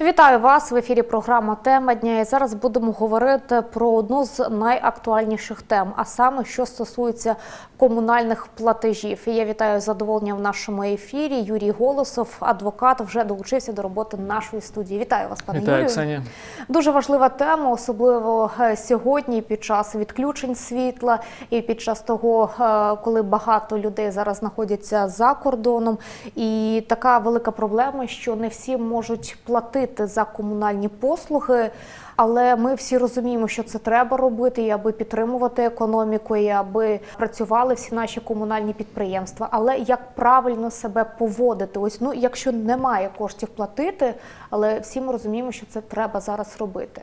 Вітаю вас в ефірі. Програма Тема дня. І зараз будемо говорити про одну з найактуальніших тем, а саме що стосується комунальних платежів. І я вітаю з задоволенням в нашому ефірі. Юрій Голосов, адвокат, вже долучився до роботи нашої студії. Вітаю вас, пане Вітаю, Юрію. Ксенія. Дуже важлива тема, особливо е, сьогодні, під час відключень світла і під час того, е, коли багато людей зараз знаходяться за кордоном. І така велика проблема, що не всі можуть платити за комунальні послуги. Але ми всі розуміємо, що це треба робити, і аби підтримувати економіку, і аби працювали всі наші комунальні підприємства. Але як правильно себе поводити? Ось ну, якщо немає коштів платити, але всі ми розуміємо, що це треба зараз робити.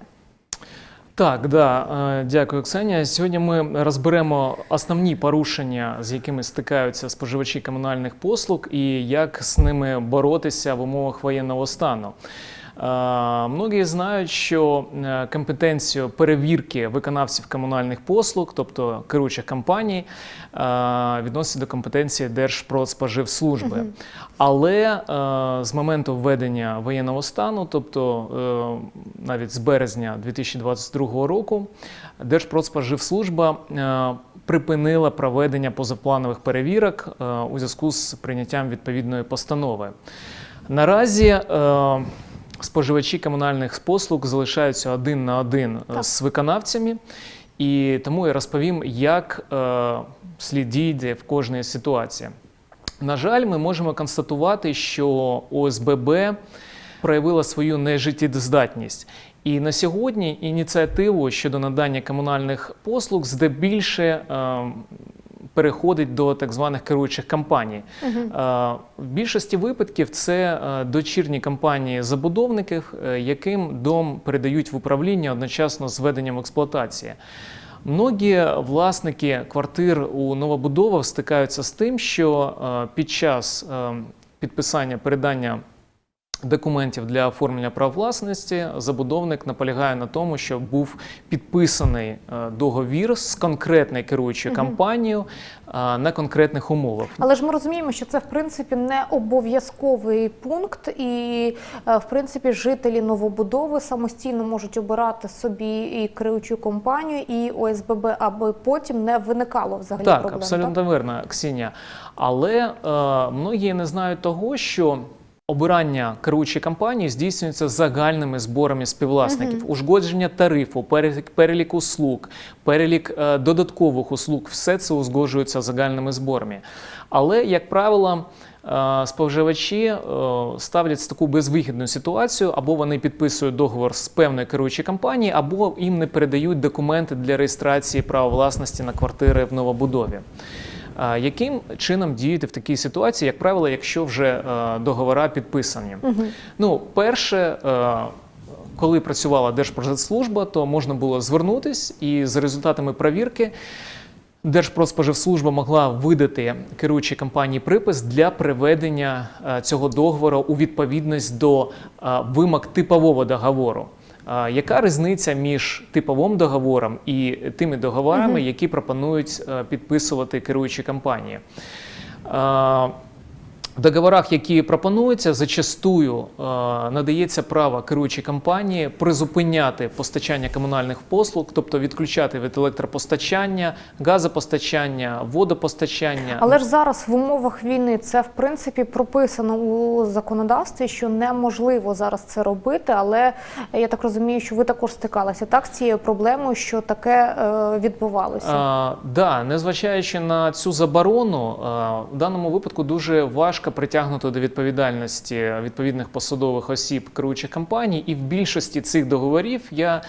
Так, да, е, дякую, Ксенія. Сьогодні ми розберемо основні порушення, з якими стикаються споживачі комунальних послуг, і як з ними боротися в умовах воєнного стану. Многі знають, що е, компетенцію перевірки виконавців комунальних послуг, тобто керуючих компаній, е, відносять до компетенції Держпродспоживслужби. Але е, з моменту введення воєнного стану, тобто навіть з березня 2022 року, Держпродспоживслужба припинила проведення позапланових перевірок у зв'язку з прийняттям відповідної постанови. Наразі споживачі комунальних послуг залишаються один на один е, Так. з виконавцями, і тому я розповім, як е, слід діяти в кожній ситуації. На жаль, ми можемо констатувати, що ОСББ проявила свою нежиттєздатність. І на сьогодні ініціативу щодо надання комунальних послуг здебільше е, переходить до так званих керуючих компаній. Е, В більшості випадків це е, дочірні компанії забудовників, е, яким дом передають в управління одночасно з введенням експлуатації. Многі власники квартир у новобудовах стикаються з тим, що під час е, підписання передання документів для оформлення прав власності забудовник наполягає на тому, що був підписаний е, договір з конкретною керуючою компанією е, на конкретних умовах. Але ж ми розуміємо, що це в принципі не обов'язковий пункт, і е, в принципі жителі новобудови самостійно можуть обирати собі і керуючу компанію, і ОСББ, аби потім не виникало взагалі Так, проблем. абсолютно вірно, Ксенія. Але е, многі не знають того, що обирання керуючої компанії здійснюється загальними зборами співвласників. Ужгодження тарифу, перелік, перелік услуг, перелік е, додаткових услуг все це узгоджується загальними зборами. Але, як правило, е, споживачі е, ставляться в таку безвихідну ситуацію, або вони підписують договор з певною керуючою компанією, або їм не передають документи для реєстрації права власності на квартири в новобудові. Яким чином діяти в такій ситуації, як правило, якщо вже е, договора підписані? Ну, перше, е, коли працювала Держпродспоживслужба, то можна було звернутись і за результатами перевірки Держпродспоживслужба могла видати керуючій компанії припис для приведення е, цього договору у відповідність до вимог типового договору. Яка різниця між типовим договором і тими договорами, які пропонують е, підписувати керуючі компанії? Е, В договорах, які пропонуються, зачастую е, надається право керуючій компанії призупиняти постачання комунальних послуг, тобто відключати від електропостачання, газопостачання, водопостачання. Але ж зараз в умовах війни це в принципі прописано у законодавстві, що неможливо зараз це робити. Але я так розумію, що ви також стикалися так з цією проблемою, що таке е, відбувалося. А, да, незважаючи на цю заборону, а, в даному випадку дуже важко притягнути до відповідальності відповідних посадових осіб керуючих компаній, і в більшості цих договорів я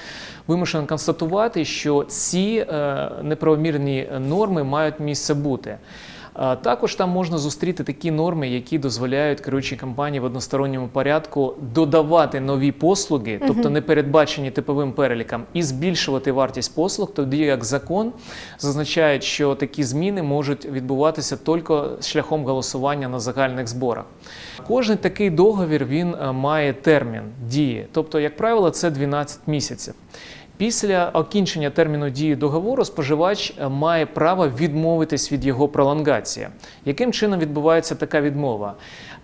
вимушений констатувати, що ці е, неправомірні норми мають місце бути. Також там можна зустріти такі норми, які дозволяють керуючій компанії в односторонньому порядку додавати нові послуги, тобто не передбачені типовим переліком, і збільшувати вартість послуг, тоді як закон зазначає, що такі зміни можуть відбуватися тільки шляхом голосування на загальних зборах. Кожний такий договір він е, має термін дії, тобто, як правило, це 12 місяців. Після окінчення терміну дії договору споживач е, має право відмовитись від його пролонгації. Яким чином відбувається така відмова?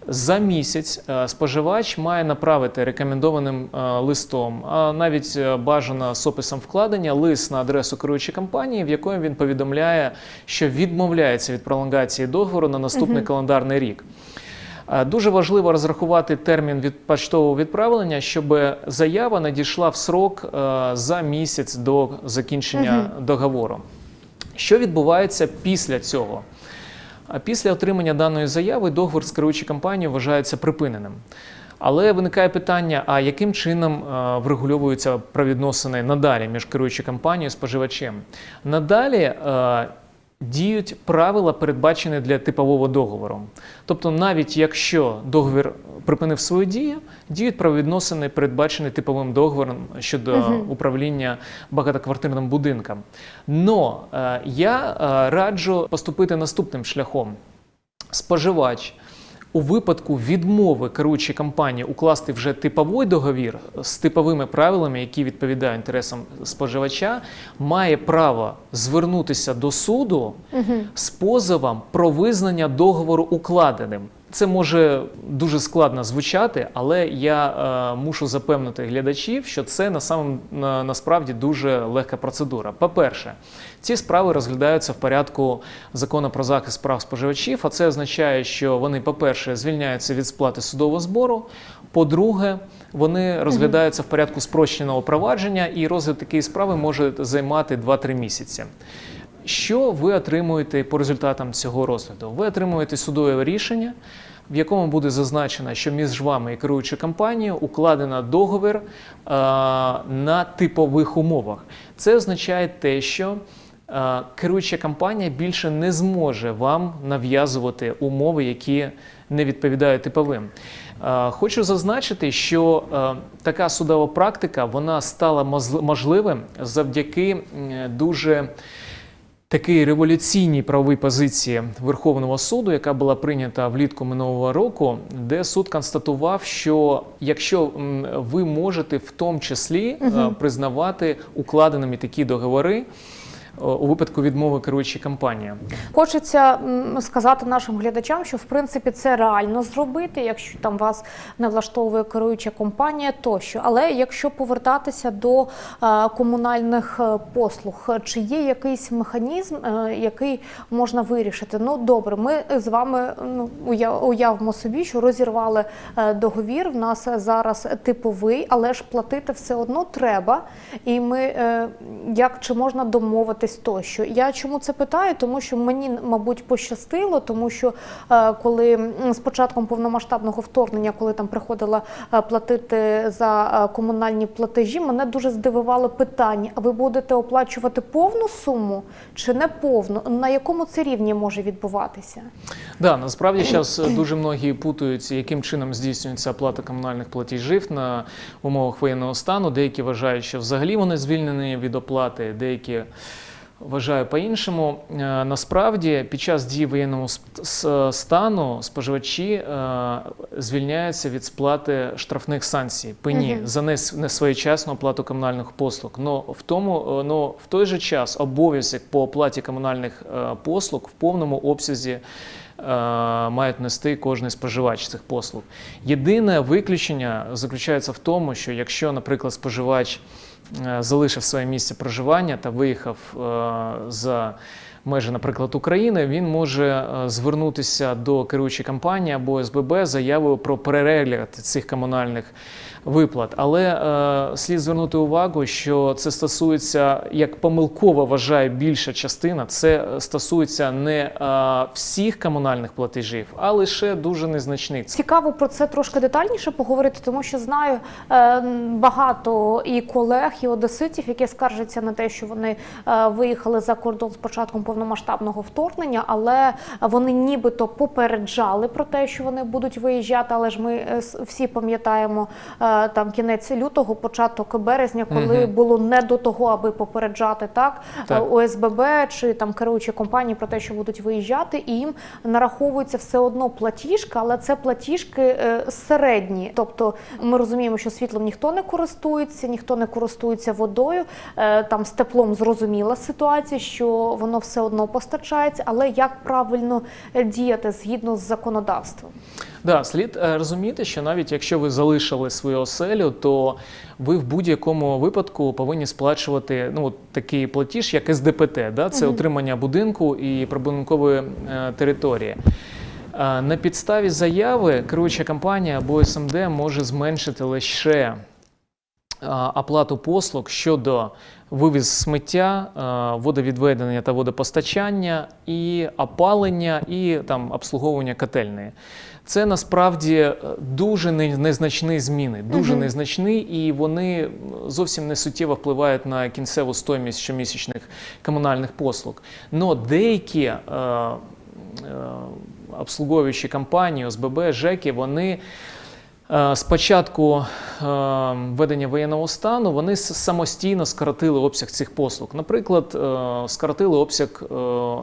За місяць е, споживач має направити рекомендованим е, листом, а навіть бажано з описом вкладення, лист на адресу керуючої компанії, в якому він повідомляє, що відмовляється від пролонгації договору на наступний календарний рік. Е, Дуже важливо розрахувати термін від поштового відправлення, щоб заява надійшла в срок е, за місяць до закінчення договору. Що відбувається після цього? Після отримання даної заяви договор з керуючою компанією вважається припиненим. Але виникає питання: а яким чином е, врегульовуються правовідносини надалі між керуючою компанією і споживачем? Надалі е, діють правила, передбачені для типового договору. Тобто, навіть якщо договір припинив свою дію, діють правовідносини, передбачені типовим договором щодо управління багатоквартирним будинком. Но е, я е, раджу поступити наступним шляхом. Споживач у випадку відмови керуючої компанії укласти вже типовий договір з типовими правилами, які відповідають інтересам споживача, має право звернутися до суду з позовом про визнання договору укладеним. Це може дуже складно звучати, але я е, мушу запевнити глядачів, що це на самом на, насправді дуже легка процедура. По-перше, ці справи розглядаються в порядку закону про захист прав споживачів. А це означає, що вони, по-перше, звільняються від сплати судового збору. По-друге, вони розглядаються в порядку спрощеного провадження, і розгляд такої справи може займати 2-3 місяці. Що ви отримуєте по результатам цього розгляду? Ви отримуєте судове рішення, в якому буде зазначено, що між вами і керуючою компанією укладено договір е, на типових умовах. Це означає те, що е, керуюча компанія більше не зможе вам нав'язувати умови, які не відповідають типовим. Хочу зазначити, що така судова практика вона стала можливим завдяки дуже такій революційній правовій позиції Верховного суду, яка була прийнята влітку минулого року, де суд констатував, що якщо ви можете в тому числі угу. признавати укладеними такі договори. Е, У випадку відмови керуючої компанії, Хочеться сказати нашим глядачам, що в принципі це реально зробити, якщо там вас не влаштовує керуюча компанія тощо. Але якщо повертатися до е, комунальних е, послуг, чи є якийсь механізм, який можна вирішити? Ну добре, ми з вами ну, уя- уявимо собі, що розірвали договір. В нас зараз типовий, але ж платити все одно треба. І ми як чи можна домовитись тощо? Я чому це питаю? Тому що мені, мабуть, пощастило, тому що е, коли з початком повномасштабного вторгнення, коли там приходила е, платити за е, комунальні платежі, мене дуже здивувало питання: а ви будете оплачувати повну суму чи не повну? На якому це рівні може відбуватися? Да, насправді зараз дуже многі путають, яким чином здійснюється оплата комунальних платежів на умовах воєнного стану. Деякі вважають, що взагалі вони звільнені від оплати, деякі вважають по-іншому. Е, Насправді, під час дії воєнного стану споживачі е, звільняються від сплати штрафних санкцій пені Мгм. за нес- несвоєчасну оплату комунальних послуг. Но в тому, е, но в той же час обов'язок по оплаті комунальних послуг в повному обсязі мають нести кожний споживач цих послуг. Єдине виключення заключається в тому, що якщо, наприклад, споживач залишив своє місце проживання та виїхав е, за межі, наприклад, України, він може е, звернутися до керуючої компанії або СББ заявою про перегляд цих комунальних виплат. Але е, слід звернути увагу, що це стосується, як помилково вважає більша частина, це стосується не е, всіх комунальних платежів, а лише дуже незначних. Цікаво про це трошки детальніше поговорити, тому що знаю е, багато і колег, і одеситів, які скаржаться на те, що вони е, виїхали за кордон з початком повномасштабного повномасштабного вторгнення, але вони нібито попереджали про те, що вони будуть виїжджати. Але ж ми е, всі пам'ятаємо е, там кінець лютого, початок березня, коли Мгм. було не до того, аби попереджати так, Так. е, ОСББ чи там керуючі компанії про те, що будуть виїжджати, і їм нараховується все одно платіжка, але це платіжки середні. Тобто ми розуміємо, що світлом ніхто не користується, ніхто не користується водою. Там з теплом зрозуміла ситуація, що воно все одно постачається, але як правильно е, діяти згідно з законодавством? Да, слід е, розуміти, що навіть якщо ви залишили свою оселю, то ви в будь-якому випадку повинні сплачувати ну, такий платіж, як СДПТ, да? це утримання будинку і прибудинкової е, території. Е, На підставі заяви керуюча компанія або СМД може зменшити лише оплату послуг щодо вивіз сміття, водовідведення та водопостачання, і опалення, і там обслуговування котельної. Це насправді е, дуже незначні зміни, дуже Мгм. незначні, і вони зовсім не суттєво впливають на кінцеву стоїмість щомісячних комунальних послуг. Но деякі е, е, обслуговуючі компанії, ОСББ, ЖЕКи, вони З початку е, введення воєнного стану вони самостійно скоротили обсяг цих послуг. Наприклад, е, скоротили обсяг е,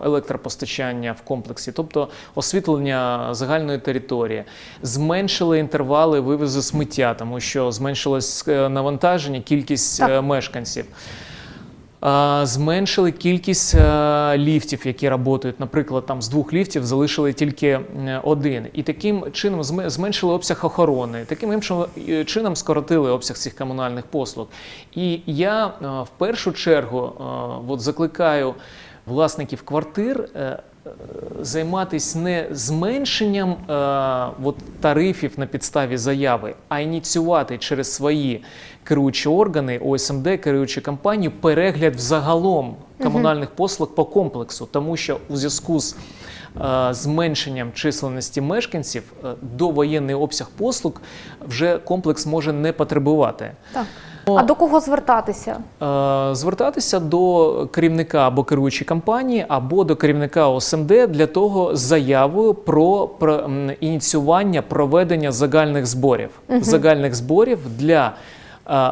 електропостачання в комплексі, тобто освітлення загальної території, зменшили інтервали вивозу сміття, тому що зменшилось е, навантаження, кількість Так. е, мешканців. Зменшили кількість е, ліфтів, які працюють. Наприклад, там з двох ліфтів залишили тільки один. І таким чином зменшили обсяг охорони. Таким іншим е, чином скоротили обсяг цих комунальних послуг. І я е, в першу чергу от закликаю власників квартир. Займатися не зменшенням е, от, тарифів на підставі заяви, а ініціювати через свої керуючі органи, ОСМД, керуючі компанії, перегляд взагалом комунальних послуг по комплексу, тому що у зв'язку з е, зменшенням численності мешканців е, довоєнний обсяг послуг вже комплекс може не потребувати. Так. А до кого звертатися? Е, Звертатися до керівника або керуючої компанії, або до керівника ОСМД для того з заявою про, про ініціювання проведення загальних зборів. Загальних зборів для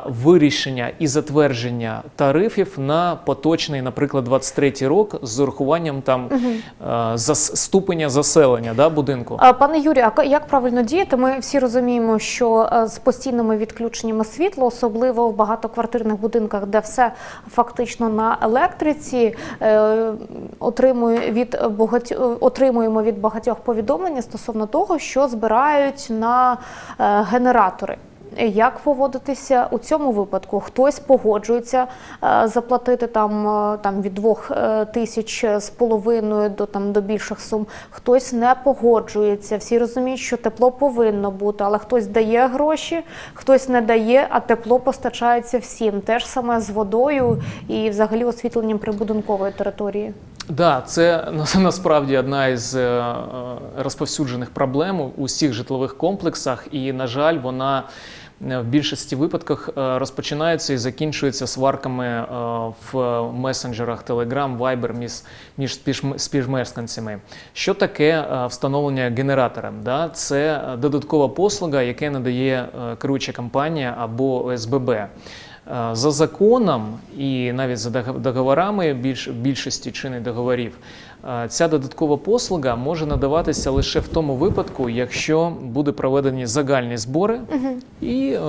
вирішення і затвердження тарифів на поточний, наприклад, 23 рік з урахуванням там е, зас- ступеня заселення да, будинку. Пане Юрію, а як правильно діяти? Ми всі розуміємо, що е, з постійними відключеннями світла, особливо в багатоквартирних будинках, де все фактично на електриці, е, отримує від багать... е, отримуємо від багатьох повідомлення стосовно того, що збирають на е, генератори. Як поводитися у цьому випадку? Хтось погоджується е, заплатити там, е, там від двох е, тисяч з половиною до там до більших сум. Хтось не погоджується. Всі розуміють, що тепло повинно бути, але хтось дає гроші, хтось не дає, а тепло постачається всім. Те ж саме з водою і взагалі освітленням прибудинкової території. Да, це насправді одна із е, е, розповсюджених проблем у усіх житлових комплексах, і, на жаль, вона е, в більшості випадках е, розпочинається і закінчується сварками е, в месенджерах Telegram, Viber між, співмешканцями. Що таке е, встановлення генератора? Це е, додаткова послуга, яке надає е, керуюча компанія або ОСББ. Е, За законом і навіть за договорами більш, більшості чинних договорів, е, ця додаткова послуга може надаватися лише в тому випадку, якщо буде проведені загальні збори і е,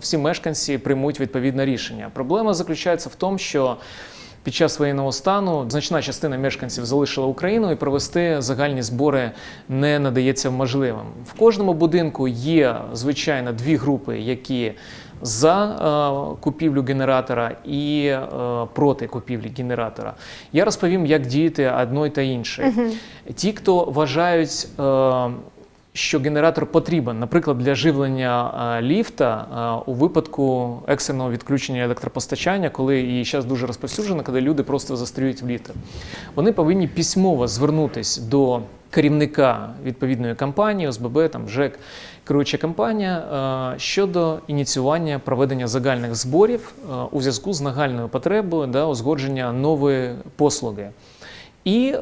всі мешканці приймуть відповідне рішення. Проблема заключається в тому, що під час воєнного стану значна частина мешканців залишила Україну і провести загальні збори не надається можливим. В кожному будинку є звичайно дві групи, які за е, купівлю генератора і е, проти купівлі генератора. Я розповім, як діяти одної та іншої. Ті, хто вважають. Що генератор потрібен, наприклад, для живлення е, ліфта е, у випадку екстреного відключення електропостачання, коли і зараз дуже розповсюджено, коли люди просто застрюють в ліфти. Вони повинні письмово звернутися до керівника відповідної компанії, ОСББ, там ЖЕК, керуюча компанія е, щодо ініціювання проведення загальних зборів у зв'язку з нагальною потребою да, узгодження нової послуги. І е,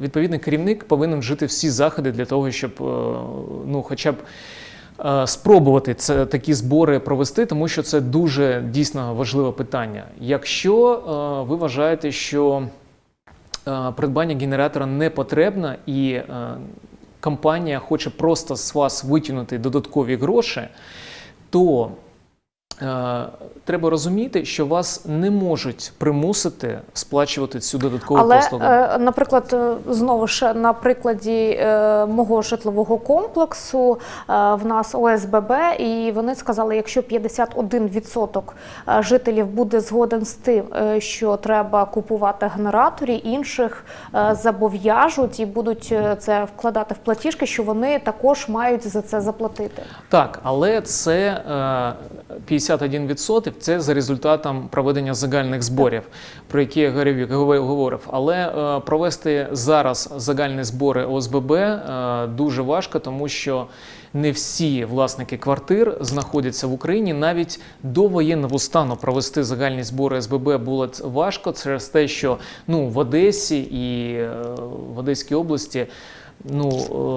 відповідний керівник повинен вжити всі заходи для того, щоб е, ну, хоча б е, спробувати це такі збори провести, тому що це дуже дійсно важливе питання. Якщо ви вважаєте, що придбання генератора не потрібно і компанія хоче просто з вас витягнути додаткові гроші, то треба розуміти, що вас не можуть примусити сплачувати цю додаткову Але, послугу. е, наприклад, е, знову ж на прикладі е, мого житлового комплексу е, в нас ОСББ, і вони сказали, якщо 51% е, жителів буде згоден з тим, е, що треба купувати генераторі, інших е, зобов'яжуть і будуть е, це вкладати в платіжки, що вони також мають за це заплатити. Так, але це е, 51% це за результатом проведення загальних зборів, про які я говорив-. Але е, провести зараз загальні збори ОСББ е, дуже важко, тому що не всі власники квартир знаходяться в Україні. Навіть до воєнного стану провести загальні збори СББ було важко через те, що ну в Одесі і е, в Одеській області ну,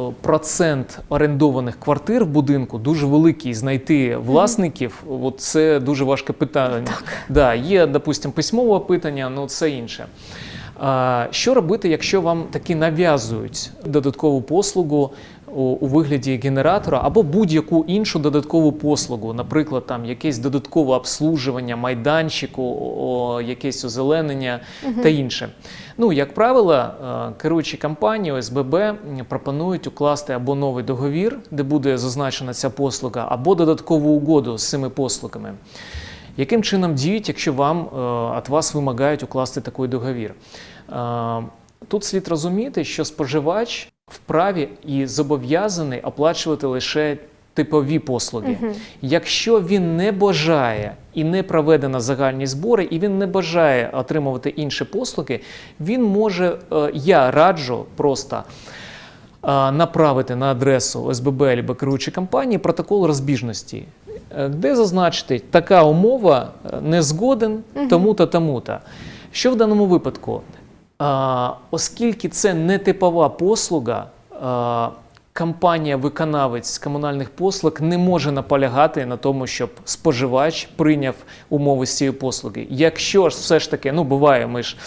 е, процент орендованих квартир в будинку дуже великий. Знайти власників, от це дуже важке питання. Да, є, допустимо, письмове опитання, але це інше. Що робити, якщо вам таки нав'язують додаткову послугу у, вигляді генератора або будь-яку іншу додаткову послугу, наприклад, там якесь додаткове обслужування майданчику, о, якесь озеленення та інше. Ну, як правило, е, керуючі компанії ОСББ пропонують укласти або новий договір, де буде зазначена ця послуга, або додаткову угоду з цими послугами. Яким чином діють, якщо вам е, від вас вимагають укласти такий договір? Е, Тут слід розуміти, що споживач вправі і зобов'язаний оплачувати лише типові послуги. Якщо він не бажає і не проведено загальні збори, і він не бажає отримувати інші послуги, він може, е, я раджу просто направити на адресу ОСББ або керуючої компанії протокол розбіжності, е, де зазначити, така умова е, не згоден тому-то, тому-то. Що в даному випадку? Оскільки це не типова послуга, компанія-виконавець з комунальних послуг не може наполягати на тому, щоб споживач прийняв умови з цієї послуги. Якщо ж все ж таки, ну буває, ми ж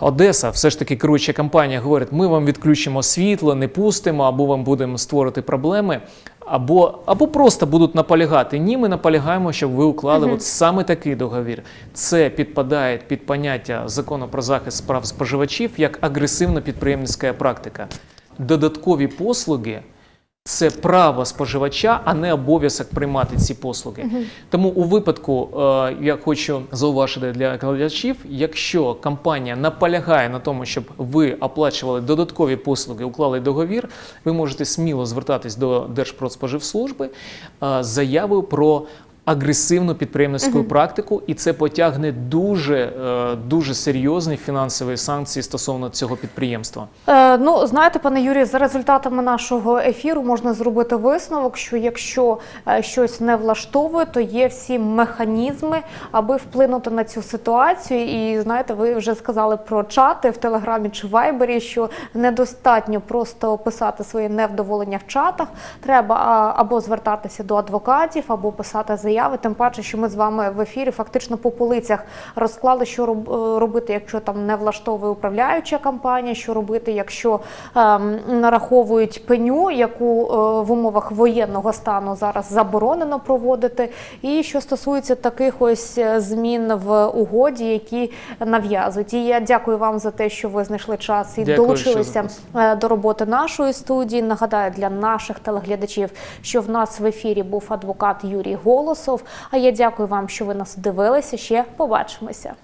Одеса, все ж таки керуюча компанія говорить, ми вам відключимо світло, не пустимо, або вам будемо створити проблеми. Або, або просто будуть наполягати. Ні, ми наполягаємо, щоб ви уклали от саме такий договір. Це підпадає під поняття закону про захист прав споживачів як агресивна підприємницька практика. Додаткові послуги це право споживача, а не обов'язок приймати ці послуги. Тому у випадку е, я хочу зауважити для глядачів, якщо компанія наполягає на тому, щоб ви оплачували додаткові послуги, уклали договір, ви можете сміло звертатись до Держпродспоживслужби е, з заявою про. Агресивну підприємницьку практику, і це потягне дуже е, дуже серйозні фінансові санкції стосовно цього підприємства. Е, ну, знаєте, пане Юрію, за результатами нашого ефіру можна зробити висновок, що якщо е, щось не влаштовує, то є всі механізми, аби вплинути на цю ситуацію. І знаєте, ви вже сказали про чати в Телеграмі чи Вайбері, що недостатньо просто писати своє невдоволення в чатах. Треба або звертатися до адвокатів, або писати заяви. Тим паче, що ми з вами в ефірі фактично по полицях розклали, що е, робити, якщо там не влаштовує управляюча компанія, що робити, якщо ем, нараховують пеню, яку е, в умовах воєнного стану зараз заборонено проводити. І що стосується таких ось е, змін в угоді, які нав'язують. І я дякую вам за те, що ви знайшли час і Дякую, долучилися е, до роботи нашої студії. Нагадаю для наших телеглядачів, що в нас в ефірі був адвокат Юрій Голосов. А я дякую вам, що ви нас дивилися. Ще побачимося.